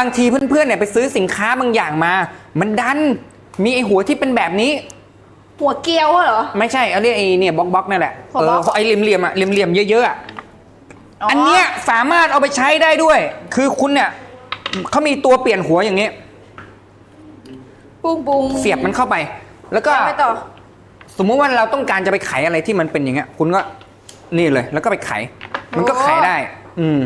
บางทีเพื่อนๆเนี่ยไปซื้อสินค้าบางอย่างมา มันดันมีไอหัวที่เป็นแบบนี้ หัวเกลียวเหรอ ไม่ใช่เอาเรียกไอเนี่ยบล็อกบล็อกนั่นแหละหัวเอบล็ออกไอเหลี่ยมเหลี่ยมๆอะเหลี่ยมเหลี่ยมๆเยอะๆอะอันเนี้ยสามารถเอาไปใช้ได้ด้วย คือคุณเนี่ยเขามีตัวเปลี่ยนหัวอย่างเงี้ยปุ้งปุ้งเสียบมันเข้าไป แล้วก็ ไปต่อ สมมุติว่าเราต้องการจะไปไขอะไรที่มันเป็นอย่างเงี้ย คุณก็นี่เลย แล้วก็ไปไข มันก็ไขได้ อืม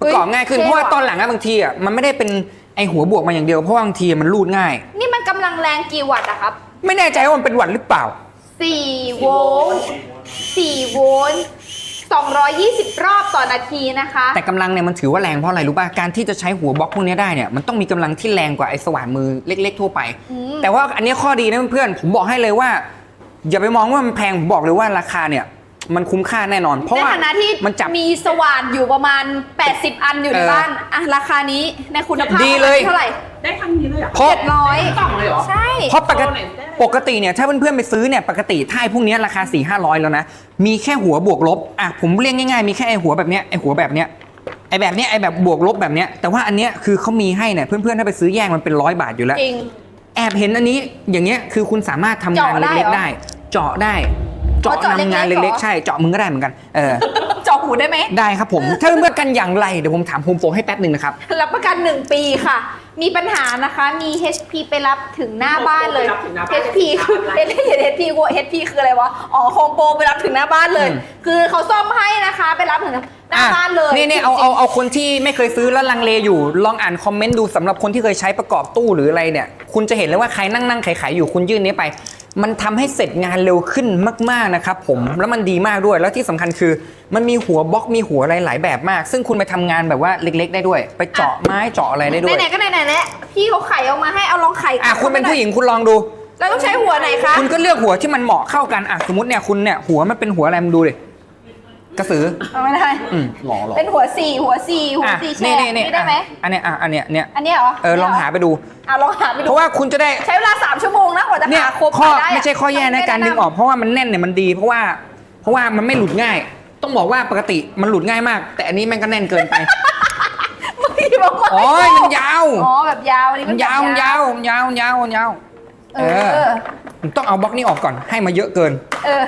ประกอบง่ายขึ้น เท่เพราะว่าว่ะ ตอนหลังอะบางทีอะมันไม่ได้เป็นไอหัวบวกมาอย่างเดียว เพราะว่าบางทีมันรูดง่าย นี่มันกำลังแรงกี่วัตต์อะครับ ไม่แน่ใจว่ามันเป็นหวัดหรือเปล่า 4 โวลต์4โวลต์220 รอบต่อนาทีนะคะ แต่กำลังเนี่ยมันถือว่าแรงเพราะอะไรรู้ป่ะ การที่จะใช้หัวบล็อกพวกนี้ได้เนี่ยมันต้องมีกำลังที่แรงกว่าไอ้สว่านมือเล็ก ๆ ทั่วไป อืม แต่ว่าอันนี้ข้อดีนะเพื่อนๆผมบอกให้เลยว่า อย่าไปมองว่ามันแพงผมบอกเลยว่าราคาเนี่ย มันคุ้มค่าแน่นอน เพราะในว่าฐานะที่มันจับ มีสว่านอยู่ประมาณ 80 อันอยู่ในเออบ้านอะราคานี้ในคุณภาพดีเลยเท่าไหร่ได้ทั้งนี้เลยเหรอเพราะ เจ็ดร้อยกล่องเลยเหรอ ใช่ เพราะปกโชว์ติหน่อยได้ไหม ปกติเนี่ยถ้าเพื่อนๆไปซื้อเนี่ยปกติถ้าไอ้พวกเนี้ยราคา4 5 0 0แล้วนะ มีแค่หัวบวกลบอะผมเรียกง่ายๆ มีแค่ไอ้หัวแบบเนี้ยไอ้หัวแบบเนี้ยไอ้แบบเนี้ยไอ้แบบบวกลบแบบเนี้ยแต่ว่าอันเนี้ยคือเขามีให้เนี่ยเพื่อนๆถ้าไปซื้อแยกมันเป็นร้อยบาทอยู่แล้ว จริง แอบเห็นอันนี้อย่างเงี้ยคือคุณสามารถทำงานเจาะได้เล็กเหรอๆได้ เจาะได้เจาะอ๋อเจาะนำงานเล็กๆเหรเล็กอๆใช่ เจาะมึงก็ได้เหมือนกัน เออ เจาะหูได้ไหม ได้ครับผม ถ้าเพื่อนๆกันอย่างไร เดี๋ยวผมถามโฮมโปรให้แป๊บหนึ่งนะครับ รับประกัน 1 ปีค่ะ มีปัญหานะคะ มี HP ไปรับถึงหน้าบ้านเลย ไปรับถึงหน้าบ้าน HP คือ HP กู HP คืออะไรวะ อ๋อโฮมโปรไปรับถึงหน้าบ้านเลย อืม คือเขาซ่อมให้นะคะ ไปรับถึงหน้าบ้านเลย นี่นี่เอาเอาเอาคนที่ไม่เคยซื้อแล้วลังเลอยู่ ลองอ่านคอมเมนต์ดูสำหรับคนที่เคยใช้ประกอบตู้หรืออะไรเนี่ย คุณจะเห็นเลยว่าใครนั่งนั่งขายๆอยู่คุณยื่นนี้ไป มันทำให้เสร็จงานเร็วขึ้นมาก ๆนะครับผมแล้วมันดีมากด้วยแล้วที่สำคัญคือ มันมีหัวบล็อกมีหัวอะไรหลายแบบมาก ซึ่งคุณไปทำงานแบบว่าเล็ก ๆ ได้ด้วย ไปเจาะไม้เจาะอะไรได้ด้วยไหนๆก็ไหนๆแล้วพี่เขาไขออกมาให้เอาลองไขอะคุณเป็นผู้หญิงคุณลองดูเราต้องใช้หัวไหนคะคุณก็เลือกหัวที่มันเหมาะเข้ากันอะสมมติเนี่ยคุณเนี่ยหัวมันเป็นหัวอะไรมึงดูดิ กระสือ เอาไม่ได้ อืมหล่อหล่อเป็นหัวสี่หัวสี่หัวอะสี่แฉนี่กนี่นี่นี่ได้ไหม อะอันเนี้ยอะอันเนี้ยเนี่ยอันเนี้ยเหรอเออลองหาไปดู อะลองหาไปเพดูราะว่าคุณจะได้ ใช้เวลาสามชั่วโมงนะกว่าจะเนี่ยหาครบข้อด้ะไม่ใช่ข้อแย่ในการดึงออกเพราะว่ามันแน่นเนี่ยมันดี เพราะว่าเพราะว่ามันไม่หลุดง่าย ต้องบอกว่าปกติมันหลุดง่ายมาก แต่อันนี้มันก็แน่นเกินไปไม่บอกว่าโอ้ยมันยาวอ๋อแบบยาวอันนี้มันยาวมันยาวมันยาวมันยาวมันยาว เออผมต้องเอาบล็อกนี้ออกก่อนให้มาเยอะเกิน เออ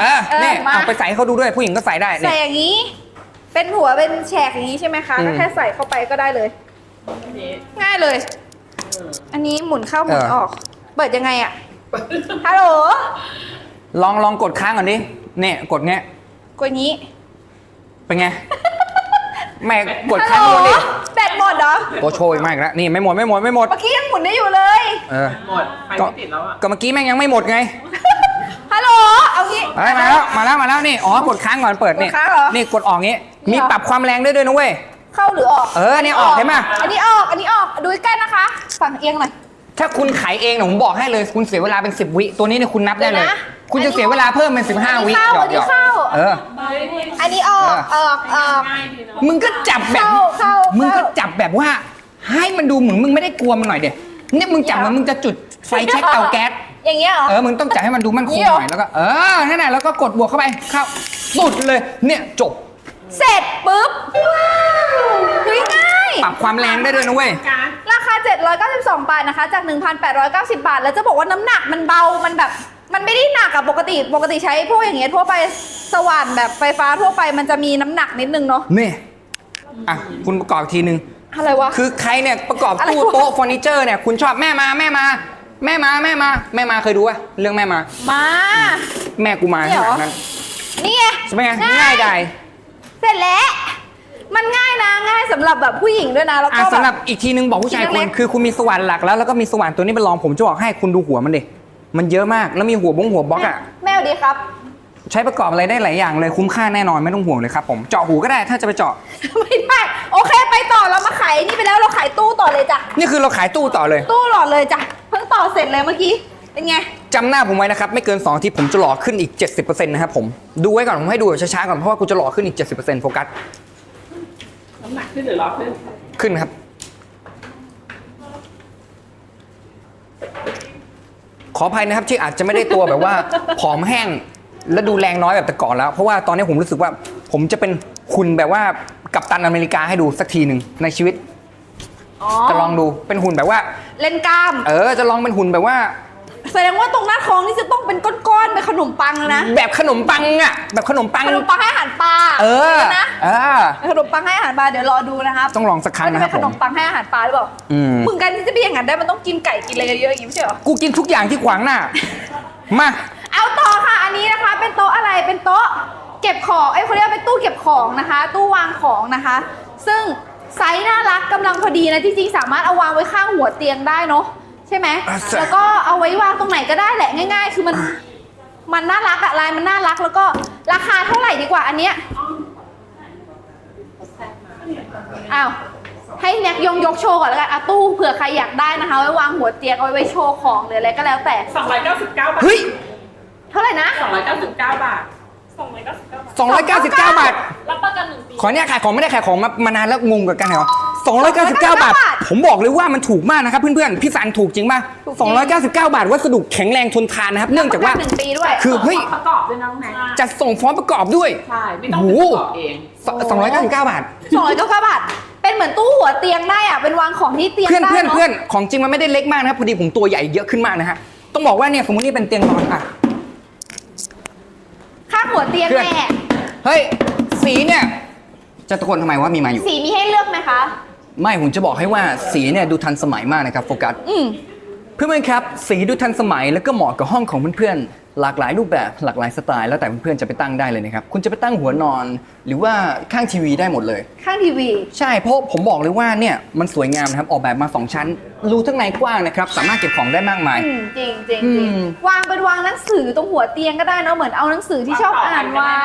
เออเออเนี่ยมา เอาไปใส่ให้เขาดูด้วยผู้หญิงก็ใส่ได้ใส่เนี่ยอย่างนี้ เป็นหัวเป็นแฉกอย่างนี้ใช่ไหมคะอืมก็แค่ใส่เข้าไปก็ได้เลยนี่ง่ายเลย อันนี้หมุนเข้าหมุนเออ ออก เปิดยังไงอะฮัลโหลลองลองกดค้างก่อนดิเนี่ยกดเงี้ยกดนี้เป็นไง แม่กดฮัลค้างโหลดูดิแบตหมดเหรอโกโชยมากแล้วนี่ไม่หมดไม่หมดไม่หมดเมื่อกี้ยังหมุนได้อยู่เลย เออ หมดไฟก็ไม่ติดแล้วอะก็เมื่อกี้แม่งยังไม่หมดไง ฮัลโหล เอางี้เอ้ยมาแล้วมาแล้วมาแล้วนี่อ๋อกดค้างก่อนเปิดนี่กดค้างเหรอ นี่กดออกงี้นี่มีเหรอปรับความแรงได้ด้วยนะเว้ย เข้าหรือออกเออเนี่ยออกเห็นปะ อันนี้ออก อันนี้ออก ดูใกล้ๆนะคะ ฝั่งเอียงหน่อย ถ้าคุณขายเองเนี่ยผมบอกให้เลยคุณเสียเวลาเป็น 10 วิ ตัวนี้เนี่ยคุณนับได้เลย เดี๋ยวนะคุณจะเสียเวลาเพิ่มเป็น15วิอันนี้เข้าหยอกหยอกอันนี้เข้า เออ อันนี้ออก ออกออกง่ายดีเนาะมึงก็จับแบบเข้าเข้ามึงก็เข้าจับแบบว่า ให้มันดูเหมือนมึงไม่ได้กลัวมันหน่อยเด็เนี่ยมึงจับเหมือนมึงจะจุดไฟเช็คเตาแก๊ส อย่างเงี้ยเหรอ เออมึงต้องจับให้มันดูมั่นคงเดี๋ยวหน่อยแล้วก็เออนั่นแหละแล้วก็กดบวกเข้าไปเข้าสุดเลยเนี่ยจบเสร็จปุ๊บเฮ้ยง่าย ปรับความแรงได้ด้วยนะเว้ยการราคา 792 บาทนะคะ จาก 1,890 บาท แล้วจะบอกว่าน้ำหนักมันเบา มันแบบ มันไม่ได้หนักอะปกติ ปกติใช้พวกอย่างเงี้ยทั่วไป สว่านแบบไฟฟ้าทั่วไป มันจะมีน้ำหนักนิดนึงเนาะ นี่ อะ คุณประกอบอีกทีนึง อะไรวะ คือใครเนี่ยประกอบอะไรตู้วะโต๊ะเฟอร์นิเจอร์เนี่ย คุณชอบแม่มาแม่มา แม่มาแม่มา แม่มาเคยดูป่ะเรื่องแม่มา มา แม่กูมาเนี่ขยเหรอนาดนั้นนี่ไงใช่ไหมไงง่ายได้เสร็จแล้ว มันง่ายนะง่ายสำหรับแบบผู้หญิงด้วยนะแล้วอะก็สำหแบรับบอีกทีนึงบอกผู้ชายชิ้นคุเล็ณกคือคุณมีสว่านหลักแล้วแล้วก็มีสว่านตัวนี้เป็นรองผมจะบอกให้คุณดูหัวมันดิมันเยอะมากแล้วมีหัวบงหัวบล็อกอะแม่สวัสดีครับ ใช้ประกอบอะไรได้หลายอย่างเลยคุ้มค่าแน่นอนไม่ต้องห่วงเลยครับผมเจาะหูก็ได้ถ้าจะไปเจาะไม่ได้โอเค ไปต่อเรามาขายนี่ไปแล้วเราขายตู้ต่อเลยจ้ะนี่คือเราขายตู้ต่อเลย ตู้หลอดเลยจ้ะเพิ่ งต่อเสร็จเลยเมื่อกี้ เป็นไง จำหน้าผมไว้นะครับ ไม่เกิน2อาที่ผมจะหล่อขึ้นอีก 70%นะครับผม ดูไว้ก่อน ผมให้ดูแบบช้าๆก่อน เพราะว่ากูจะหล่อขึ้นอีก 70%โฟกัส น้ำหนักขึ้นหรือรอขึ้น ขึ้นครับ ขออภัยนะครับที่อาจจะไม่ได้ตัวแบบว่า ผอมแห้งและดูแรงน้อยแบบแต่ก่อนแล้ว เพราะว่าตอนนี้ผมรู้สึกว่า ผมจะเป็นคุณแบบว่ากัปตันอเมริกาให้ดูสักทีหนึ่งในชีวิต อ๋อ จะลองดูเป็นหุ่นแบบว่า เล่นกล้าม เออจะลองเป็นหุ่นแบบว่า แสดงว่าตรงหน้าท้องนี่จะต้องเป็นก้อนๆเป็นขนมปังเลยนะแบบขนมปังอะแบบขนมปัง ขนมปังให้อาหารปลาเออนะ เออขนมปังให้อาหารปลาเดี๋ยวรอดูนะครับต้องลองสักครั้งว่าจะนะคเป็รับนขผนม มปังให้อาหารปลาหรือเปล่าอืม มึงกันที่จะเป็นอย่างนั้นได้มันต้องกินไก่กินอะไรเยอะๆอย่างนี้ไม่ใช่เหรอ กูกินทุกอย่างที่ขวางหน้า มาเอาต่อค่ะอันนี้นะคะ เป็นโต๊ะอะไรเป็นโต๊ะเก็บของเอ้ยเขาเรียกว่าเป็นตู้เก็บของนะคะ ตู้วางของนะคะ ซึ่ง ไซส์น่ารักกำลังพอดีนะจริงๆสามารถเอาวางไว้ข้างหัวเตียงได้เนาะใช่ไหมอะใช่ แล้วก็เอาไว้วางตรงไหนก็ได้แหละง่าย ๆ คือมันมันน่ารักอะลายมันน่ารักแล้วก็ราคาเท่าไหร่ดีกว่าอันเนี้ยอ้าวให้แน็กยงยกโชว์ก่อนแล้วกันอะตู้เผื่อใครอยากได้นะคะไว้วางหัวเตียงเอาไว้ไว้โชว์ของหรืออะไรก็แล้วแต่สองร้อยเก้าสิบเก้าบาทเฮ้ย เท่าไหร่นะสองร้อยเก้าสิบเก้าบาท สองร้อยเก้าสิบเก้าบาท299บาท รับประกันหนึ่งปี ขอเนี่ยขายของไม่ได้ขายของมามานานแล้วงงกับกันเหรอ299บาทบาท ผมบอกเลยว่ามันถูกมากนะครับเพื่อนๆ พี่สันถูกจริงป่ะถูกจริง299 บาท วัสดุแข็งแรงทนทานนะครับ เนื่องจากว่า หนึ่งปีด้วยคือเฮ้ย ประกอบด้วยน้องแน็กจะส่งฟ้อนประกอบด้วย ใช่ไม่ต้องเป็นประกอบเอง299 บาท สองร้อยเก้าบาท เป็นเหมือนตู้หัวเตียงได้อะเป็นวางของที่เตียงเพื่อนได้เพื่อนเนาะเพื่อนของจริงมันไม่ได้เล็กมากนะครับพอดีผมตัวใหญ่เยอะขึ้นมากนะฮะต้องบอกว่าเนี่ยสมมตินี่เป็นเตียงนอนอะ ข้างหัวเตียงเพื่อนแน่เฮ้ย สีเนี่ย จะตะโกนทำไมว่ามีมาอยู่ สีมีให้เลือกไหมคะ ไม่ผมจะบอกให้ว่าสีเนี่ยดูทันสมัยมากนะครับโฟกัส อืมเพื่อนๆครับ สีดูทันสมัยแล้วก็เหมาะกับห้องของเพื่อนๆ หลากหลายรูปแบบหลากหลายสไตล์แล้วแต่เพื่อนๆจะไปตั้งได้เลยนะครับคุณจะไปตั้งหัวนอน หรือว่าข้างทีวีได้หมดเลย ข้างทีวี ใช่เพราะผมบอกเลยว่าเนี่ยมันสวยงามนะครับออกแบบมาสองชั้น รูทั้งในกว้างนะครับ สามารถเก็บของได้มากมาย อืมจริงจริงอืจริงมวางเป็นวางหนังสือตรงหัวเตียงก็ได้เนอะเหมือนเอาหนังสือที่ชอบอ่านไว้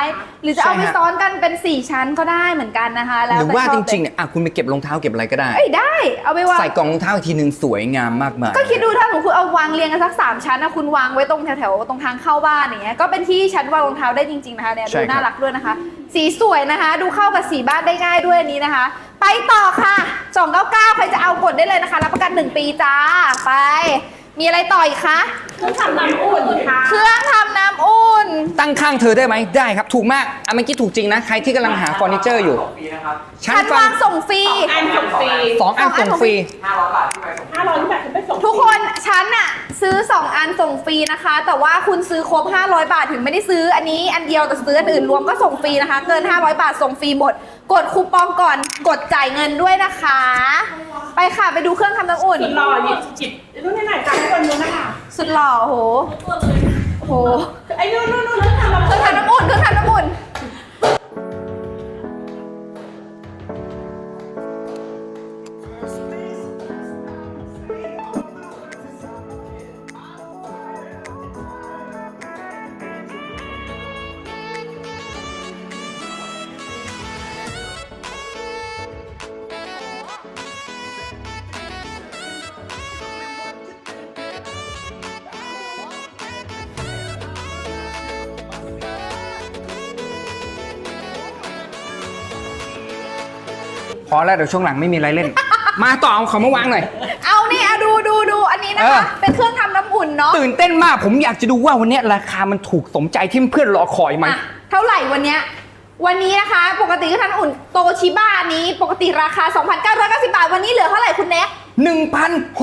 หรือจะเอาไปใช่ฮะ ซ้อนกันเป็นสี่ชั้นก็ได้เหมือนกันนะคะ แล้วหรือแต่ว่าชจอบริงๆเนี่ยอะคุณไปเก็บรองเท้าเก็บอะไรก็ได้เอ้ยได้เอาไปวาง ใส่กล่องรองเท้าอีกทีหนึ่งสวยงามมากมาย ก็คิดดูถ้าสมมติคุณเอาวางเรียงกันสักสามชั้นนะคุณวางไว้ตรงแถวๆตรงทางเข้าบ้านอย่างเงี้ยก็เป็นที่ชั้นวางรองเท้าได้จริงๆนะคะเนี่ยใช่ดูครับ น่ารักด้วยนะคะ สีสวยนะคะ ดูเข้ากับสีบ้านได้ง่ายด้วยอันนี้นะคะ ไปต่อค่ะ 299 ใครจะเอากดได้เลยนะคะ รับประกัน 1 ปีจ้า ไป มีอะไรต่ออีกคะ เครื่องทำน้ำอุ่นค่ะ เครื่องทำน้ำอุ่น ตั้งข้างเธอได้ไหมได้ครับ ถูกมากอะเมื่อกี้ถูกจริงนะ ใครที่กำลังหาเฟอร์นิเจอร์อยู่ฟรีนะครับชั้นชั้นฟัวางงส่งฟรี อันส่งฟรี สองอันส่งฟรี500บาทที่ไปส่งห้าร้อยที่แบบคุณไปส่ง ทุกคนชั้นอะซื้อ 2 อันส่งฟรีนะคะ แต่ว่าคุณซื้อครบ 500 บาทถึงไม่ได้ซื้ออันนี้อันเดียวแต่ซื้ออันอื่นรวมก็ส่งฟรีนะคะ เกิน 500 บาทส่งฟรีหมด กดคูปองก่อนกดจ่ายเงินด้วยนะคะ ไปค่ะไปดูเครื่องทำน้ำอุ่น สุดหล่อหยิบจิบนู่นนี่ไหนค่ะทุกคนดูนะคะสุดหล่อโหโหไอ้นู่นนู่นนู่นเครื่องทำน้ำเครื่องทำน้ำอุ่นเครื่องทำน้ำอุ่น พอแล้วเดี๋ยวช่วงหลังไม่มีอะไรเล่น มาต่อเอาของมาวางหน่อย เอานี่อะดูดูดูอันนี้นะเออ คะ เป็นเครื่องทำน้ำอุ่นเนาะตื่นเต้นมากผมอยากจะดูว่าวันเนี้ยราคามันถูกสมใจที่เพื่อนรอคอยไหม อะเท่าไหร่วันเนี้ยวันนี้นะคะ ปกติเครื่องทำน้ำอุ่นโตชิบ้านี้ ปกติราคา 2,990 บาท วันนี้เหลือเท่าไหร่คุณแน็ก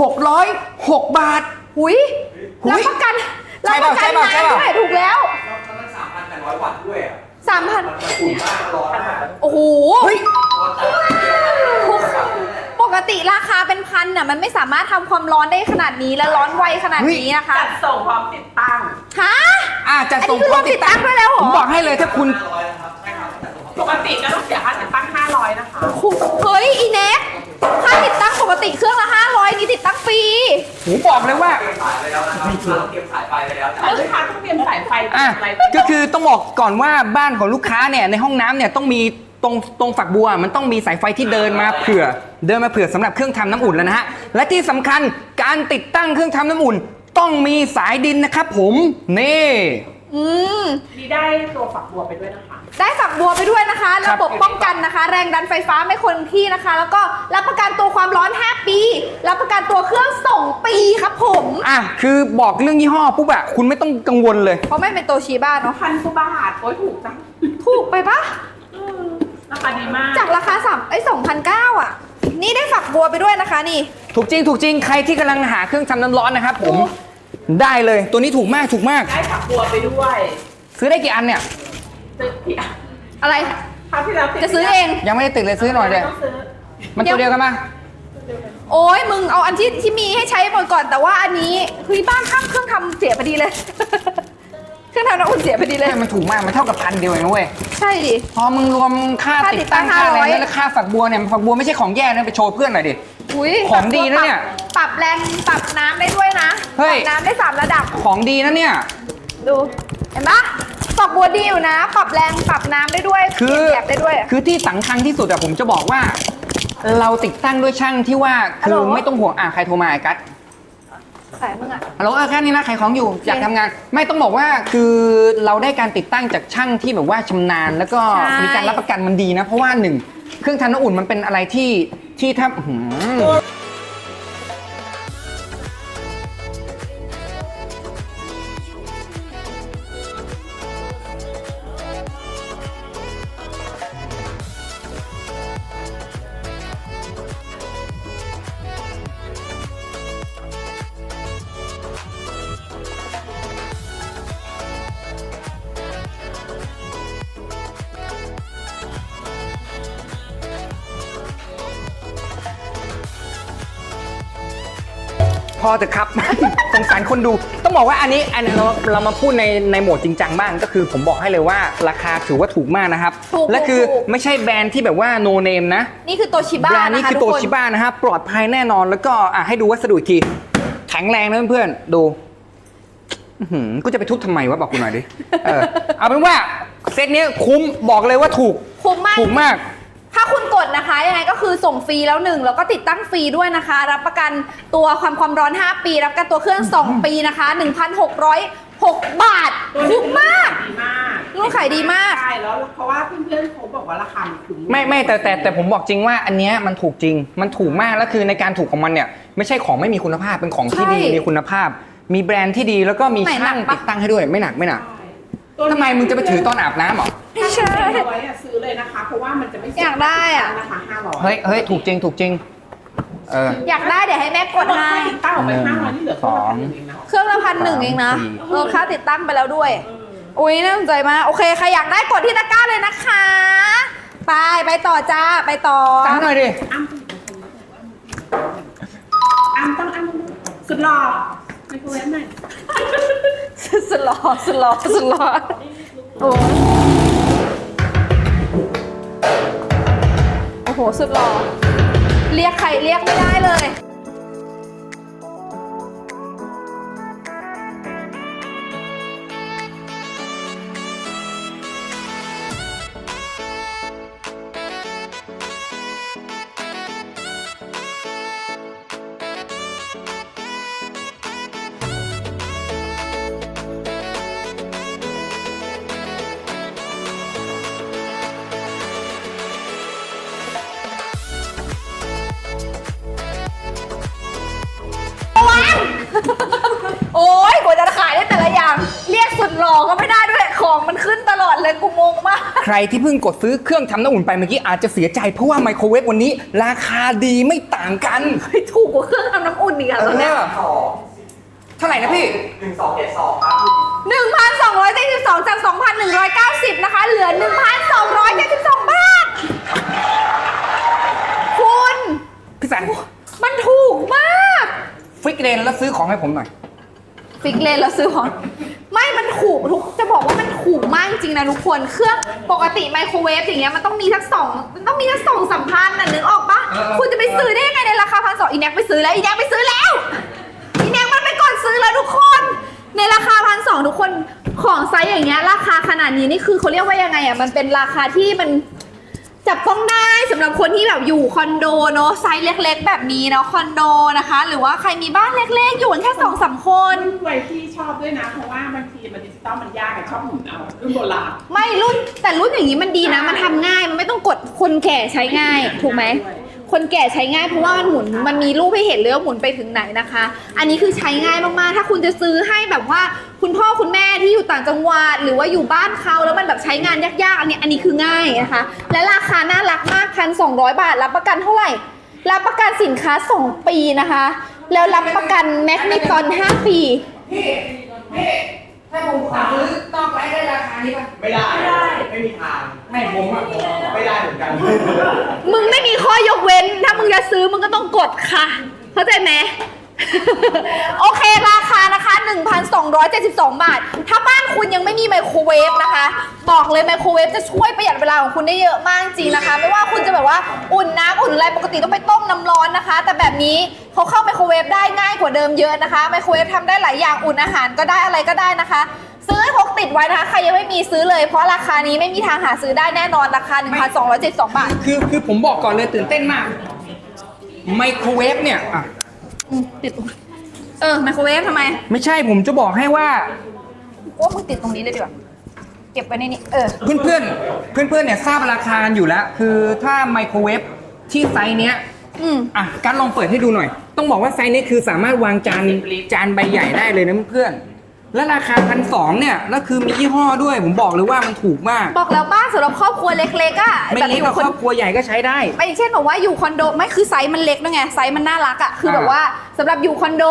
1,606 บาท หุยหุยรับประกันใช่รับปเปล่าระกันใช่นานเปล่า ด้วยถูกแล้ว แล้วมัน3,800วัตต์ด้วยอะ 3,000มันอุ่นมากร้อนมากโอ้โหเฮ้ยปกติราคาเป็นพันน่ะมันไม่สามารถทำความร้อนได้ขนาดนี้และร้อนไวขนาดนี้นะคะ จัดส่งพร้อมติดตั้ง ฮะอาจจะอันส่นี้งคือรวมติดตั้งด้วยแล้วเหรผอมบอกให้เลยถ้าคุณ500นะครับใช่ครับแต่ตัวปกติก็ต้องเสียค่าติดตั้งห้าร้อยนะคะ เฮ้ย อีเน็กค่าติดตั้งปกติเครื่องละ500 นี่ติดตั้งฟรี ผมบอกเลยว่าเก็บสายไปแล้วนะครับเราเก็บสายไฟไปแล้วแล้วลูกค้าต้องเตรียมสายไฟอะอะไรก็คือต้องบอกก่อนว่าบ้านของลูกค้าเนี่ยในห้องน้ำเนี่ยต้องมีตรงตรงฝักบัว มันต้องมีสายไฟที่เดินมาเผื่อ เดินมาเผื่อสำหรับเครื่องทำน้ำอุ่นแล้วนะฮะและที่สำคัญการติดตั้งเครื่องทำน้ำอุ่น ต้องมีสายดินนะครับผมนี่ อืมมีได้ตัวฝักบัวไปด้วยนะคะ ได้ฝักบัวไปด้วยนะคะครัระบบบป้องกันนะคะ แรงดันไฟฟ้าไม่คงที่นะคะ แล้วก็รับประกันตัวความร้อน 5 ปี รับประกันตัวเครื่องส่งปีครับผม อะคือบอกเรื่องยี่ห้อปุ๊บอะคุณไม่ต้องกังวลเลย เพราะไม่เป็นโตชิบ้าเนาะพันกว่าบาทโอ้ยถูกจังถูกไปปะเออราคาดีมากจากราคา3ไอ้2,009อะ นี่ได้ฝักบัวไปด้วยนะคะนี่ ถูกจริงถูกจริงใครที่กำลังหาเครื่องทำน้ำร้อนนะครับผมได้เลยตัวนี้ถูกมากถูกมาก ได้ฝักบัวไปด้วย ซื้อได้กี่อันเนี่ย ซื้อที่อะไร คราวที่แล้วจะซื้อเอง ยังไม่ได้ติดเลยซื้อหน่อยเลยต้องซื้อมันตัวเดียวกันปะโอ้ยมึงเอาอันที่ที่มีให้ใช้หมดก่อน แต่ว่าอันนี้เฮ้ยบ้านข้างเครื่องทำเสียพอดีเลย เครื่องทำน้ำอุ่นเสียพอดีเลยมันถูกมากมันเท่ากับพันเดียวเองนะเว้ยใช่ดิ พอมึงรวมค่าค่าติดตั้งติดตั้งค่าอะไร500นั่นแล้วค่าฝักบัวเนี่ยฝักบัวไม่ใช่ของแย่นะไปโชว์เพื่อนหน่อยดิ อุ้ยของดีนะเนี่ยปรับแรงปรับน้ำได้ด้วยนะ เฮ้ปย รับน้ำได้สามระดับ ของดีนะเนี่ย ดู เห็นปะ ฝักบัวดีอยู่นะ ปรับแรงปรับน้ำได้ด้วยคือเปลี่ยนแบบได้ด้วย คือที่สำคัญที่สุดอะผมจะบอกว่า เราติดตั้งด้วยช่างที่ว่าฮัลคืโหล อไม่ต้องห่วงอะใครโทรมาไอ้กัสใส่มึงอะฮัลโหลเออแค่นี้นะขายของอยู่อยากทำงาน ไม่ต้องบอกว่าคือเราได้การติดตั้งจากช่างที่แบบว่าชำนาญ แล้วก็มีการรับประกันมันดีนะ เพราะว่าหนึ่งเครื่องทำน้ำอุ่นมันเป็นอะไรที่ที่ถ้าอื้อหือ อเถอะครับ สงสารคนดู ต้องบอกว่าอันนี้อันนี้เราเรามาพูดในในโหมดจริงจังบ้าง ก็คือผมบอกให้เลยว่าราคาถือว่าถูกมากนะครับ ถูกและคือถูก ไม่ใช่แบรนด์ที่แบบว่าโนเนมนะ นี่คือโตชิบ้าแบรนด์นะนี้คะคือทุโตกคนชิบ้านะฮะปลอดภัยแน่นอนแล้วก็อะให้ดูวัสดุอีกทีแข็งแรงนะเพื่อนๆดูอื้อหือกูจะไปทุบทำไมวะบอกกูหน่อยดิเออเอาเป็นว่าเซตนี้คุ้มบอกเลยว่าถูก คุ้มมาก ถูกมาก ถ้าคุณกดนะคะยังไงก็คือส่งฟรีแล้วหนึ่งแล้วก็ติดตั้งฟรีด้วยนะคะ รับประกันตัวความความร้อน 5 ปี รับประกันตัวเครื่อง 2 ปีนะคะ 1,606 บาทคุ้มมากดีมากลูกขายดีมาก ใช่แล้วเพราะว่าเพื่อนๆเขาบอกว่าราคามันคุ้มไม่ไม่แต่แต่แต่ผมบอกจริงว่าอันเนี้ยมันถูกจริง มันถูกมากแล้วคือในการถูกของมันเนี่ยไม่ใช่ของไม่มีคุณภาพเป็นของที่ดีใช่มีคุณภาพ มีแบรนด์ที่ดีแล้วก็มีไหนหนัช่ากงปะ ติดตั้งให้ด้วยไม่หนักไม่หนักตัวนี้ ทำไมมึงจะไปถือตอนอาบน้ำเหรอไม่ใช่ ถ้าเป็นร้อยอะซื้อเลยนะคะ เพราะว่ามันจะไม่เสีอยากได้อะนะคะห้าร้อยเฮ้ยเฮ้ยถูกจริงถูกจริง เออ อยากได้เดี๋ยวให้แม่กดให้ตั้งออกไปห้าร้อยนี่เหลือแค่พันหนึ่งเองนะเครื่องละพันหนึ่งเองนะสี่ เออค่าติดตั้งไปแล้วด้วยอุ้ยน่าสนใจมาก โอเค ใครอยากได้กดที่ตะกร้าเลยนะคะ ไป ไปต่อจ้า ไปต่อ ตามหน่อยดิ อ้ำอ้ำต้องอ้ำสุดหล่อไมโครเวฟหน่อย สุดหล่อสุดหล่อสุดหล่อโอ้โอ้โห สุดหล่อ เรียกใครเรียกไม่ได้เลย เลยกูงงมาก ใครที่เพิ่งกดซื้อเครื่องทำน้ำอุ่นไปเมื่อกี้อาจจะเสียใจเพราะว่าไมโครเวฟวันนี้ ราคาดีไม่ต่างกัน ไม่ถูกกว่าเครื่องทำน้ำอุ่นอีกอะตอนเนี้ยสองเท่าไหร่นะพี่ หนึ่งสองเจ็ดสองครับ1,272 จาก 2,190 นะคะ เหลือ 1,272 บาท คุณ พี่สันมันถูกมาก ฟิกเลนแล้วซื้อของให้ผมหน่อย ฟิกเลนแล้วซื้อของ ไม่มันถูกทุกจะบอกว่ามันถูกมากจริงๆนะทุกคนเครื่องปกติไมโครเวฟอย่างเงี้ยมันต้องมีทั้งสองมันต้องมีทั้งสองสัมพันธ์น่ะนึกออกปะเออเออ คุณจะไปซื้อได้ยังไงในราคาพันสองอีแน็กไปซื้อแล้วอีแน็กไปซื้อแล้วอีแน็กมันไปกดซื้อแล้วทุกคน ในราคาพันสองทุกคนของไซส์อย่างเงี้ยราคาขนาดนี้นี่คือเขาเรียกว่ายังไงอะมันเป็นราคาที่มัน จับต้องได้สำหรับคนที่แบบอยู่คอนโดเนาะไซส์เล็กๆ แบบนี้เนาะคอนโดนะคะ หรือว่าใครมีบ้านเล็กๆ อยู่กันแค่สองสามคน รุ่นไวยที่ชอบด้วยนะ เพราะว่าบางทีมันดิจิตอลมันยากอะชอบหมุนเอารุ่นโบราณไม่รุ่นแต่รุ่นอย่างนี้มันดีนะ มันทำง่ายมันไม่ต้องกดคนแก่ใช้ง่าย ถูกไหม คนแก่ใช้ง่ายเพราะว่ามันหมุนมันมีรูปให้เห็นเลยว่าหมุนไปถึงไหนนะคะ อันนี้คือใช้ง่ายมากๆ ถ้าคุณจะซื้อให้แบบว่าคุณพ่อคุณแม่ที่อยู่ต่างจังหวัดหรือว่าอยู่บ้านเขาแล้วมันแบบใช้งานยากๆ อันนี้อันนี้คือง่ายนะคะ และราคาน่ารักมากพันสองบาท รับประกันเท่าไหร่ รับประกันสินค้า 2 ปีนะคะ แล้วรับประกันแมกนิตอน 5 ปีพี่พี่ถ้าผมขอซื้อนอกไลฟ์ได้ราคานี้ป่ะไม่ได้ ไม่มีทางไม่ผมอะไม่ได้เหมือนกัน มึงไม่มีข้อยกเว้นถ้ามึง จะซื้อมึงก็ต้องกดค่ะ เข้าใจไหม โอเคราคานะคะ 1,272 บาท ถ้าบ้านคุณยังไม่มีไมโครเวฟนะคะ บอกเลยไมโครเวฟจะช่วยประหยัดเวลาของคุณได้เยอะมากจริงนะคะ ไม่ว่าคุณจะแบบว่าอุ่นน้ำอุ่นอะไรปกติต้องไปต้มน้ำร้อนนะคะ แต่แบบนี้เขาเข้าไมโครเวฟได้ง่ายกว่าเดิมเยอะนะคะไมโครเวฟทำได้หลายอย่างอุ่นอาหารก็ได้อะไรก็ได้นะคะซื้อให้พกติดไว้นะคะใครยังไม่มีซื้อเลยเพราะราคานี้ไม่มีทางหาซื้อได้แน่นอนราคา 1,272 บาท คือคือผมบอกก่อนเลยตื่นเต้นมาก ไมโครเวฟเนี่ยอะอืมติดตรงเออไมโครเวฟทำไมไม่ใช่ผมจะบอกให้ว่าว่ามึงติดตรงนี้เลยดีกว่าเก็บไว้ในนี้เออ เพื่อนเพื่อนเพื่อนเพื่อนๆเนี่ยทราบราคาอยู่แล้ว คือถ้าไมโครเวฟที่ไซส์เนี้ยอืมอะการลองเปิดให้ดูหน่อย ต้องบอกว่าไซส์นี้คือสามารถวางจานจานใบใหญ่ได้เลยนะเพื่อนๆ และราคาพันสองเนี่ยแล้วคือมียี่ห้อด้วย ผมบอกเลยว่ามันถูกมากบอกแล้วบ้านสำหรับครอบครัวเล็กๆอะไม่แบบเล็กอกว่ายู่คคนรอบครัวใหญ่ก็ใช้ได้ไม่อย่างเช่นบอกว่าอยู่คอนโดไม่คือไซส์มันเล็กด้วยไงไซส์มันน่ารักอะคือแบบอ่าว่าสำหรับอยู่คอนโด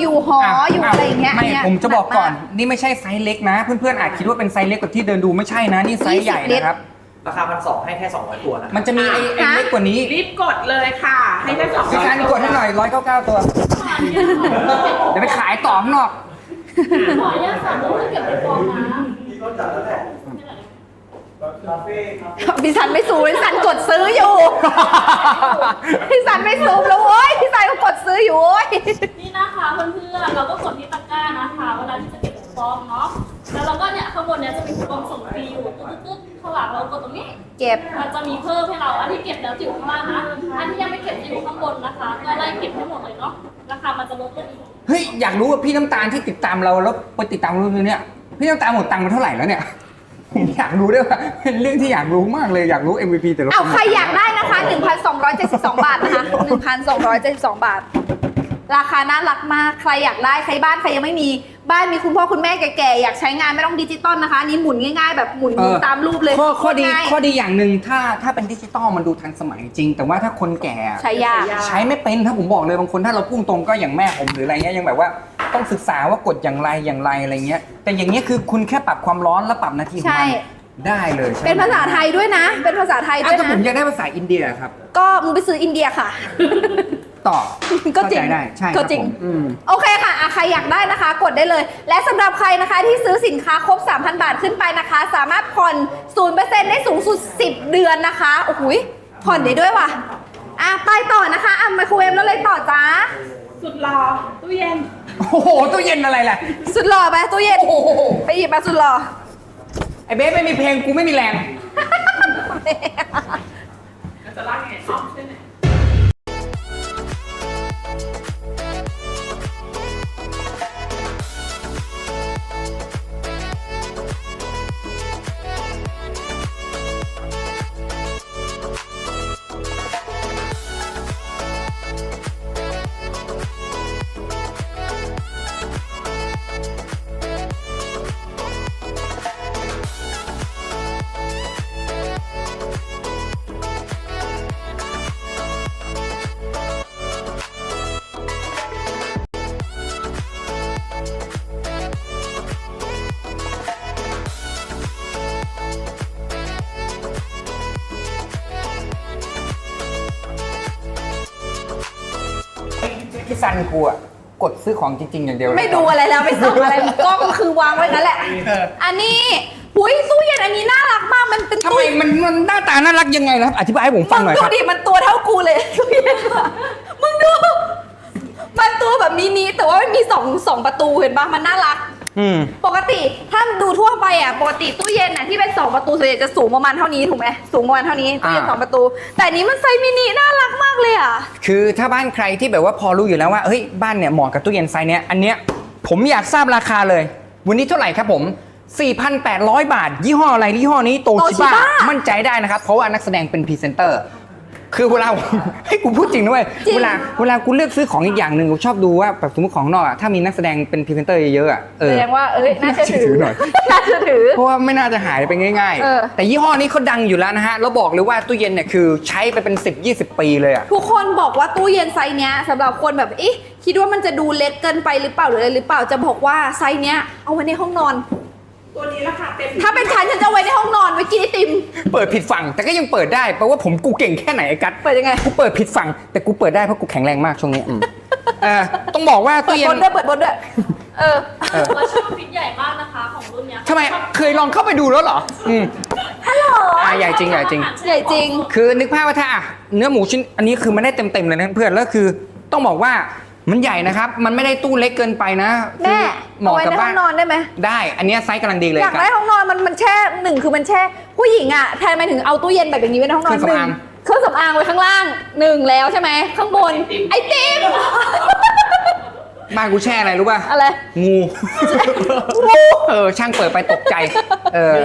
อยู่หออยู่อะไรอย่างเงี้ยไม่นเนี้ยผมจะบอกก่อนหมานี่ไม่ใช่ไซส์เล็กนะ เพื่อนๆอาจคิดว่าเป็นไซส์เล็กกว่าที่เดินดูไม่ใช่นะนี่ไซส์ใหญ่20ลิตรนะครับราคาพันสองให้แค่สองร้อยตัวนะ มันจะมีไอ้ไอ้ฮะเล็กกว่านี้ รีบกดเลยค่ะ ให้ได้สองพี่การกดให้หน่อยร้อยเก้าเก้าตัว เดี๋ยวไปขายต่อข้างนอก ขออนุญาตสั่งแล้วเก็บไปฟองน้พี่ก็จัดแล้วแหละคาเฟ่ครับพี่สันไม่ซูมพี่สันกดซื้ออยู่พี่สันไม่ซูมแล้วโว้ยพี่สันก็กดซื้ออยู่โว้ยำนี่นะคะเพื่อนๆเราก็กดที่ตะกร้านะคะเวลาที่จะเก็บ ฟองเนาะ แล้วเราก็เนี่ยข้างบนเนี่ยจะมีคูปองส่งฟรีอยู่ตึ๊ดๆๆข้างหลังเรากดตรงนี้ เก็บ มันจะมีเพิ่มให้เรา อันที่เก็บแล้วจะอยู่ข้างล่างนะ อันที่ยังไม่เก็บจะอยู่ข้างบนนะคะ ก็ไล่เก็บให้หมดเลยเนาะ ราคามันจะลดลงอีกเฮ้ย อยากรู้ว่าพี่น้ำตาลที่ติดตามเราแล้วไปติดตามเราเนี่ย พี่น้ำตาลหมดตังค์มาเท่าไหร่แล้วเนี่ย ผมอยากรู้ด้วยว่าเป็นเรื่องที่อยากรู้มากเลยอยากรู้ MVP แต่ละเอาคนใครอยากได้นะคะ 1,272 บาทนะคะ 1,272 บาท ราคาน่ารักมากใครอยากได้ใครบ้านใครยังไม่มีบ้านมีคุณพ่อคุณแม่แก่ๆอยากใช้งานไม่ต้องดิจิตอลนะคะอันนี้หมุนง่ายๆ แบบหมุนเออ ตามรูปเลยข้อข้อดีง่ายข้อดีอย่างหนึ่งถ้าถ้าเป็นดิจิตอลมันดูทันสมัยจริง แต่ว่าถ้าคนแก่ ใช้ยาก ใช้ไม่เป็นถ้าผมบอกเลยบางคนถ้าเราพุ่งตรงก็อย่างแม่ผมหรืออะไรเงี้ยยังแบบว่าต้องศึกษาว่ากดอย่างไรอย่างไรอะไรเงี้ย แต่อย่างเงี้ยคือคุณแค่ปรับความร้อนแล้วปรับนาทีของใช่ มันได้เลยใช่ไหมเป็นภาษาไทยด้วยนะ เป็นภาษาไทยด้อ้าววยถ้านะผมอยากได้ภาษาอินเดียครับ ก็มึงไปซื้ออินเดียค่ะ ต่อก็จริงเข้าใจได้ใช่คก็รับจริง ผมอืม โอเคค่ะอะใครอยากได้นะคะ กดได้เลย และสำหรับใครนะคะที่ซื้อสินค้าครบ 3,000 บาทขึ้นไปนะคะ สามารถผ่อน 0%ได้สูงสุด 10 เดือนนะคะ โอ้โหยผ่อนได้ด้วยว่ะ อะ ไปต่อนะคะอะไมโครเวฟแล้วเลยต่อจ้า สุดรอตู้เย็น โอ้โหตู้เย็นอะไรล่ะ สุดหล่อไปตู้เย็น โอ้โหไปหยิบมาสุดหล่อ ไอ้เบสไม่มีเพลงกูไม่มีแรง จะลากยังไงออมใช่ไหม พี่ซันกูอะกดซื้อของจริงๆ อย่างเดียวเลยไม่ดูอะไรแล้วไม่ส่องอะไรกล้องคือวางไว้นั่นแหละ อันนี้หุยตู้เย็นอันนี้น่ารักมากมันเป็นทำตู้ไมมันมันหน้าตาน่ารักยังไงนะครับอธิบายให้ผมฟังหน่อยมึคดูรับ ดิมันตัวเท่ากูเลยตู้เย็นอะมึงดู มันตัวแบบมินิแต่ว่ามันมีสองสองประตูเห็นปะมันน่ารัก อืม ปกติถ้าดูทั่วไปอะปกติตู้เย็นอะที่เป็นสองประตูส่วนใหญ่จะสูงประมาณเท่านี้ถูกไหมสูงประมาณเท่านี้ตู้เย็นอ่า สองประตู แต่อันนี้มันไซส์มินิน่ารักมากเลยอะ คือถ้าบ้านใครที่แบบว่าพอรู้อยู่แล้วว่าเฮ้ยบ้านเนี่ยเหมาะกับตู้เย็นไซส์เนี้ยอันเนี้ยผมอยากทราบราคาเลย วันนี้เท่าไหร่ครับผม 4,800 บาท ยี่ห้ออะไรยี่ห้อนี้โตชิ Toshiba บ้ามั่นใจได้นะครับ เพราะว่านักแสดงเป็นพรีเซนเตอร์ คือเวลา ให้กูพูดจริงด้วยจริง เวลาเวลากูเลือกซื้อของอีกอย่างหนึ่งกูชอบดูว่าแบบสมมติของนอกอะถ้ามีนักแสดงเป็นพรีเซนเตอร์เยอะๆอะเออแสดงว่าเอ้ยน่าเชื่อถือน่าเชื่อถือหน่อย น่าเชื่อถือ เพราะว่าไม่น่าจะหายไปง่าย เออ ๆ แต่ยี่ห้อนี้เขาดังอยู่แล้วนะฮะแล้วบอกเลยว่าตู้เย็นเนี่ยคือใช้ไปเป็น 10 20 ปีเลยอะ ทุกคนบอกว่าตู้เย็นไซส์เนี้ยสำหรับคนแบบเอ๊ะคิดว่ามันจะดูเล็กเกินไปหรือเปล่าหรืออะไรหรือเปล่าจะบอกว่าไซส์เนี้ยเอาไว้ในห้องนอน ตัวนี้ราคาเต็มถ้าเป็นฉันฉันจะเอาไว้ในห้องนอนไว้กินไอติม เปิดผิดฝั่งแต่ก็ยังเปิดได้แปลว่าผมกูเก่งแค่ไหนไอ้กัดเปิดยังไง กูเปิดผิดฝั่งแต่กูเปิดได้เพราะกูแข็งแรงมากช่วงนี้อืมเออต้องบอกว่าเปิตู้ดเย็บน นด้วยเปิดบนด้วย เออเออว่าช่องฟิตใหญ่มากนะคะของรุ่นเนี้ยทำไมเคยลองเข้าไปดูแล้วเหรอ อืมอ่าใหญ่จริงใหญ่จริง ใหญ่จริง คือนึกภาพว่าถ้าอะเนื้อหมูชิ้นอันนี้คือมันได้เต็มๆเลยนะเพื่อนแล้วคือ ต้องบอกว่า มันใหญ่นะครับ มันไม่ได้ตู้เล็กเกินไปนะแม่คือเหเอามาะไว้กับในห้บ้าอนงนอนได้ไหม ได้ อันเนี้ยไซส์กำลังดีเลยอยากครับ ได้ห้องนอนมันมันแช่หนึ่งคือมันแช่ ผู้หญิงอะแทนไปถึงเอาตู้เย็นแบบอย่างนี้ไว้ในห้องนอนเครื่องหนึ่สำอางงเครื่องสำอางไว้ข้างล่างหนึ่งแล้วใช่ไหมข้างบนไอติม บ้านกูแช่อะไรรู้ป่ะอะไรงูเออช่างเปิดไปตกใจ เออ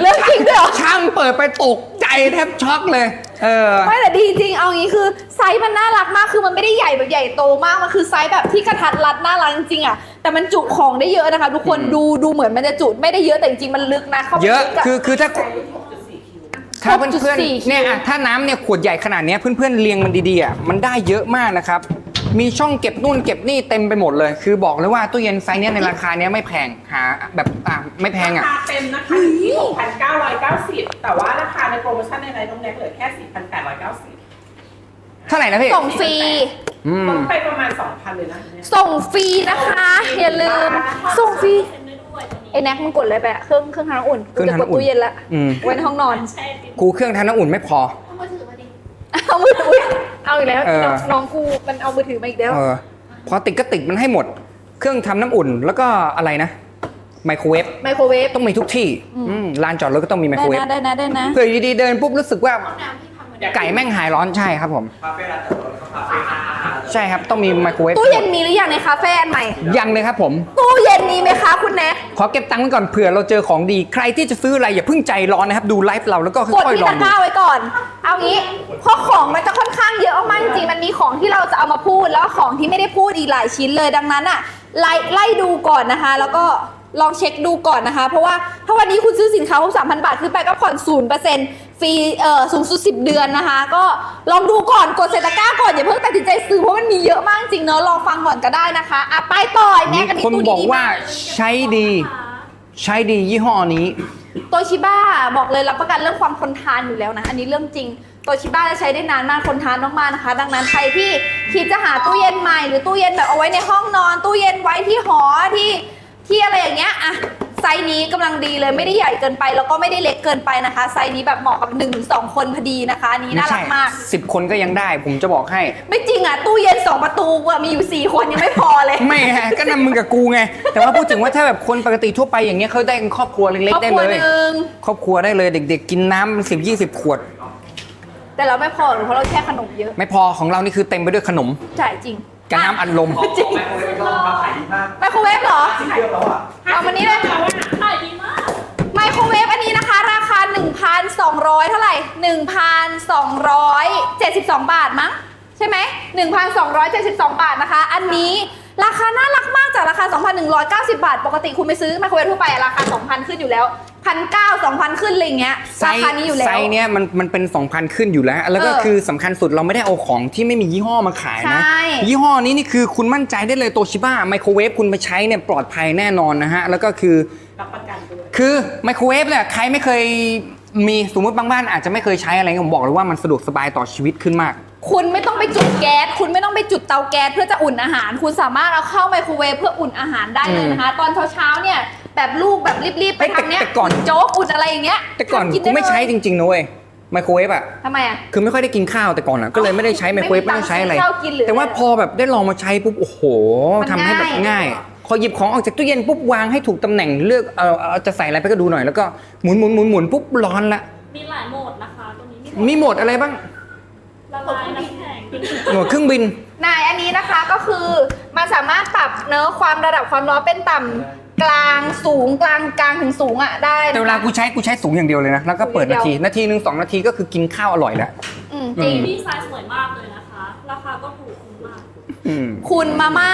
เรื่องจริงด้วยเหรอ ช่างเปิดไปตกใจแทบช็อกเลย เออ ไม่แต่ดีจริงเอางี้คือไซส์มันน่ารักมากคือมันไม่ได้ใหญ่แบบใหญ่โตมากมันคือไซส์แบบที่กระทัดรัดน่ารักจริงๆอะแต่มันจุของได้เยอะนะคะทุกคนอืมดูดูเหมือนมันจะจุไม่ได้เยอะแต่จริงๆมันลึกนะเข้าไปเยอะ ลึก คือคือถ้าถ้าเพื่อน6.4ๆเนี่ยอะถ้าน้ำเนี่ยขวดใหญ่ขนาดเนี้ยเพื่อนๆ เรียงมันดีๆอะมันได้เยอะมากนะครับ มีช่องเก็บนู่นเก็บนี่เต็มไปหมดเลย คือบอกเลยว่าตู้เย็นไซส์เนี้ยในราคาเนี้ยไม่แพงหาแบบอะไม่แพงราอะ คาเต็มนะคะอยู่ที่6,990 แต่ว่าราคาในโปรโมชั่นในไลน์น้องแน็กเหลือแค่ 4,890เท่าไหร่นะพี่ส่งฟรี อืมลดไปประมาณ 2,000 เลยนะเนี่ยส่งฟรีนะคะ อย่าลืม ส่งฟรีเซ็นได้ด้วยตัวนี้ไอ้แน็กมึงกดเลยไปอะเครื่องเครื่องทำน้ำอุ่นเครื่องกูจะทำกดน้ำอุ่นตู้เย็นละอืมไว้ในห้องนอนแช่ติมกูเครื่องทำน้ำอุ่นไม่พอ เอามือถือมาดิ เอามือถืออุ๊ยเอาอีกแล้วเออน้องกูมันเอามือถือมาอีกแล้ว เออพอติดก็ติดมันให้หมด เครื่องทำน้ำอุ่นแล้วก็อะไรนะ ไมโครเวฟไมโครเวฟ ต้องมีทุกที่อืมลานจอดรถก็ต้องมีไมได้โครเวฟนะได้นะได้นะเผื่ออยู่ดีๆเดินปุ๊บรู้สึกว่า ไก่แม่งหายร้อนใช่ครับผม คาเฟ่ร้านจอดรถคาเฟ่อาหาร ใช่ครับต้องมีไมโครเวฟตู้เย็นมีหรือยังในคาเฟ่อันใหม่ยังเลยครับผม ตู้เย็นมีไหมคะคุณแน็กขอเก็บตังค์ไว้ก่อนเผื่อเราเจอของดี ใครที่จะซื้ออะไรอย่าเพิ่งใจร้อนนะครับ ดูไลฟ์เราแล้วก็กดค่อยที่ๆลอตะงกดู ร้าไว้ก่อน เอางี้เพราะของมันจะค่อนข้างเยอะมากจริงๆมันมีของที่เราจะเอามาพูดแล้วก็ของที่ไม่ได้พูดอีกหลายชิ้นเลยดังนั้นอะไล่ไล่ดูก่อนนะคะ แล้วก็ลองเช็คดูก่อนนะคะ เพราะว่าถ้าวันนี้คุณซื้อสินค้าครบ3,000 บาทขึ้นไปก็ผ่อน0% ฟรีเอ่อสูงสุด 10 เดือนนะคะ ก็ลองดูก่อนกดเซตะกร้าก่อนอย่าเพิ่งตัดสินใจซื้อเพราะมันมีเยอะมากจริงเนอะลองฟังก่อนก็ได้นะคะอะไปต่อไอ้มีแม่กันนี้คนตู้บอกดีว่าๆมากใช้ดี ใช้ดียี่ห้อนี้ โตชิบ้าบอกเลยรับประกันเรื่องความทนทานอยู่แล้วนะ อันนี้เรื่องจริงโตชิบ้าจะใช้ได้นานมากทนทานมากๆนะคะ ดังนั้นใครที่คิดจะหาตู้เย็นใหม่หรือตู้เย็นแบบเอาไว้ในห้องนอน ตู้เย็นไว้ที่หอที่ที่อะไรอย่างเงี้ยอะ ไซส์นี้กำลังดีเลยไม่ได้ใหญ่เกินไป แล้วก็ไม่ได้เล็กเกินไปนะคะ ไซส์นี้แบบเหมาะกับ1นถึงสคนพอดีนะคะอันนี้ไม่น่ารัใช่กมาก สิบคนก็ยังได้ ผมจะบอกให้ ไม่จริงอะตู้เย็นสองประตูอะมีอยู่สี่คนยังไม่พอเลย ไม่ฮะก็นำมึงกับกูไง แต่ว่าพูดถึงว่าถ้าแบบคนปกติทั่วไปอย่างเงี้ยเขาได้กันครอบครัวเล็กครอบๆได้ครัวเลยหนึ่ง ครอบครัวได้เลยเด็ก ๆ กินน้ำสิบยี่สิบขวด แต่เราไม่พอหรอกเพราะเราแช่ขนมเยอะไม่พอของเรานี่คือเต็มไปด้วยขนมใช่จริง กับน้ำอัดลม จริงไมโครเวฟก็มาขายดีมากไมโครเวฟเหรอสิบเครื่องแล้วอะเอามานี่เลย ขายดีมากไมโครเวฟอันนี้นะคะ ราคา 1,200 เท่าไหร่ 1,272 บาทมั้ง ใช่ไหม1,272 บาทนะคะ อันนี้ ราคาน่ารักมากจากราคา 2,190 บาท ปกติคุณไปซื้อไมโครเวฟทั่วไปราคา 2,000 ขึ้นอยู่แล้ว1,900 2,000ขึ้นอะไรอย่างเงี้ยไซราส์คานี้อยู่แล้วไซส์เนี้ยมันมันเป็น 2,000 ขึ้นอยู่แล้ว แล้วก็เออคือสำคัญสุดเราไม่ได้เอาของที่ไม่มียี่ห้อมาขายนะใช่ยี่ห้อนี้นี่คือคุณมั่นใจได้เลยโตชิบ้าไมโครเวฟคุณไปใช้เนี่ยปลอดภัยแน่นอนนะฮะ แล้วก็คือรับประกันด้วยคือไมโครเวฟเนี่ยใครไม่เคยมีสมมติบางบ้านอาจจะไม่เคยใช้อะไรเงี้ยผมบอกเลยว่ามันสะดวกสบายต่อชีวิตขึ้นมาก คุณไม่ต้องไปจุดแก๊ส คุณไม่ต้องไปจุดเตาแก๊สเพื่อจะอุ่นอาหาร คุณสามารถเอาเข้าไมโครเวฟเพื่ออุ่นอาหารได้เลยนะคะ ตอนเช้าๆเนี่ยแบบลูกแบบรีบๆไปเฮ้ยแต่ทำเนี้ยแต่ก่อน โจ๊กอุ่นอะไรอย่างเงี้ยแต่ก่อนทำกูไม่ใช้ด้เลยจริงๆนะเว้ยไมโครเวฟอะทำไมอะ คือไม่ค่อยได้กินข้าวแต่ก่อนอะก็เลยไม่ได้ใช้ไมโครเวฟไม่ไม่มีได้ใช้อะไรตังค์ซื้อข้าวกินหรือแต่ว่าอะไรพอแบบได้ลองมาใช้ปุ๊บโอ้โหมันทำให้แบบง่าย ง่ายพอหยิบของออกจากตู้เย็นปุ๊บวางให้ถูกตำแหน่งเลือกเออเอาจะใส่อะไรไปก็ดูหน่อยแล้วก็หมุนหมุนหมุนหมุนปุ๊บร้อนละมีหลายโหมดนะคะ ตัวนี้มีโหมดอะไรบ้าง ละลายน้ำแข็งโหมดเครื่องบิน นายอันนี้นะคะก็คือมันสามารถปรับเนื้อะความระดับความร้อนเป็นต่ำกลางสูงกลางกลางถึงสูงอะได้นะคะแต่เวลากูใช้กูใช้สูงอย่างเดียวเลยนะ แล้วก็เปิดสูงนาอย่างเดีทียวนาทีหนึ่งสองนาทีก็คือกินข้าวอร่อยแล้ว อืมจริง พี่ไซส์สวยมากเลยนะคะ ราคาก็ถูกคุ้มมากอืม คุณมาม่า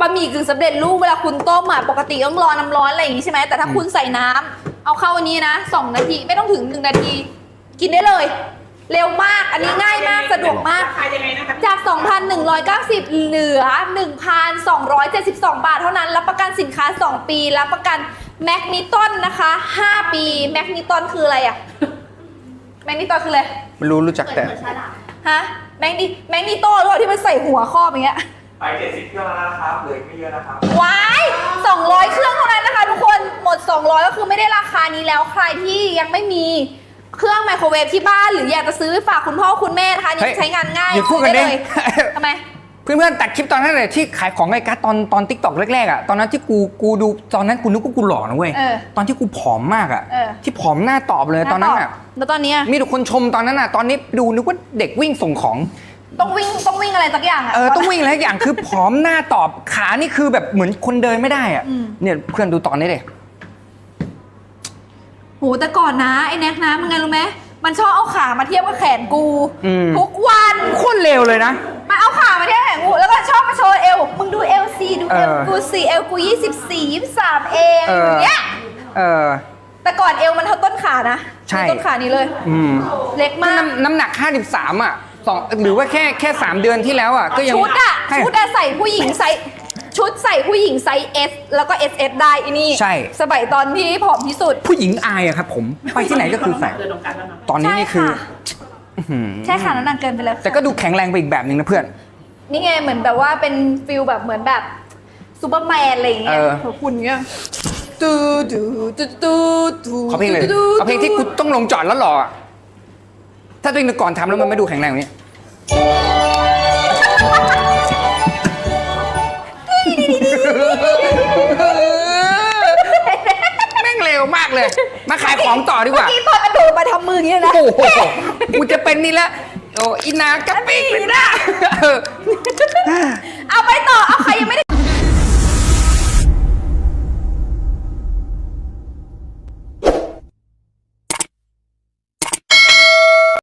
บะหมี่กึ่งสำเร็จรูปเวลาคุณต้มอะปกติต้องรอน้ำร้อนอะไรอย่างงี้ใช่ไหมแต่ถ้าคุณใส่น้ำเอาเข้าอันนี้นะสองนาทีไม่ต้องถึงหนึ่งนาที กินได้เลย เร็วมาก อันนี้ง่ายมาก สะดวกมาก ราคายังไงนะคะจาก 2,190 เหลือ 1,272 บาทเท่านั้น รับประกันสินค้า 2 ปี รับประกันแมกนิตอนนะคะ 5 ปี แมกนิตอนคืออะไรอะแมกนิตอนคืออะไร ไม่รู้รู้จักเหมือนแต่เหมือนฉลามฮะ แมกนิแมกนิโตหรือเปล่าที่มันใส่หัวครอบอย่างเงี้ย ไปเจ็ดสิบเที่ยวแล้วนะครับเหลืออีกไม่เยอะนะครับ ว้าย200 เครื่องเท่านั้นนะคะทุกคน หมด 200 ก็คือไม่ได้ราคานี้แล้ว ใครที่ยังไม่มี เครื่องไมโครเวฟที่บ้านหรืออยากจะซื้อไปฝากคุณพ่อคุณแม่นะคะเฮ้นี่ยใช้งานง่ายอย่าพูดกันซื้อดิเลยทำไม เพื่อนๆตัดคลิปตอนนั้นเลยที่ขายของไอ้กัสตอนตอนทิกตอกแรกๆอะตอนนั้นที่กูกูดูตอนนั้นกูนึกว่ากูหล่อนะเว้ยเออตอนที่กูผอมมากอะเออ ที่ผอมหน้าตอบเลยตอนนั้นอะแล้วตอนเนี้ยมีแต่คนชมตอนนั้นอะตอนนี้ดูนึกว่าเด็กวิ่งส่งของต้องวิ่งต้องวิ่งอะไรสักอย่างอะเออต้องวิ่งอะไรสักอย่างคือผอมหน้าตอบขานี่คือแบบเหมือนคนเดินไม่ได้อะอืม เนี่ยเพื่อนดูตอนนี้เลยโหแต่ก่อนนะไอ้แน็กนะมึงไงรู้ไหมมันชอบเอาขามาเทียบกับแขนกูอืม ทุกวันโคตรเร็วเลยนะ มาเอาขามาเทียบกับแขนกูแล้วก็ชอบมาโชว์เอวมึงดูเอลซีดูเอวเออกูสี่เอลกูยี่สิบสี่ยี่สิบสามเองเอออ ย่างเงี้ยเออ แต่ก่อนเอวมันเท่าต้นขานะใช่ ต้นขานี้เลย อืมเล็กก็มาก น้ำน้ำหนัก 53 อะสองหรือว่าแค่แค่ 3 เดือนที่แล้วอะ ก็ยังชุดอะให้ชุดอะใส่ผู้หญิงไซส์ ชุดใส่ผู้หญิงไซส์ S แล้วก็ SS ได้อีนี่ใช่ สมัยตอนที่ผอมที่สุด ผู้หญิงอายอะครับผมไปที่ไหนก็คือใส่เกินตรงกันแล้วเนาะตอนนี้นี่คือใช่ค่ะอื้อหือใช่ค่ะน้ำหนักเกินไปแล้วค่ะแต่ก็ดูแข็งแรงไปอีกแบบหนึ่งนะเพื่อน นี่ไงเหมือนแบบว่าเป็นฟิลแบบเหมือนแบบซูเปอร์แมนอะไรอย่างเงี้ยเออขอบคุณเงี้ยตูดูตูตูตูเขาเพลงเลยเอาเพลงที่กูต้องลงจอดแล้วหรออะถ้าตัวเองแต่ก่อนทำแล้วมันไม่ดูแข็งแรงแบบนี้ แม่งเร็วมากเลย มาขายของต่อดีกว่าเมื่อกี้ปอนกระโดดมาทำมืออย่างนี้นะ โอ้โหกูจะเป็นนี่ละโอ้อินากระปิ้งนะเอาไปต่อ เอาใครยังไม่ได้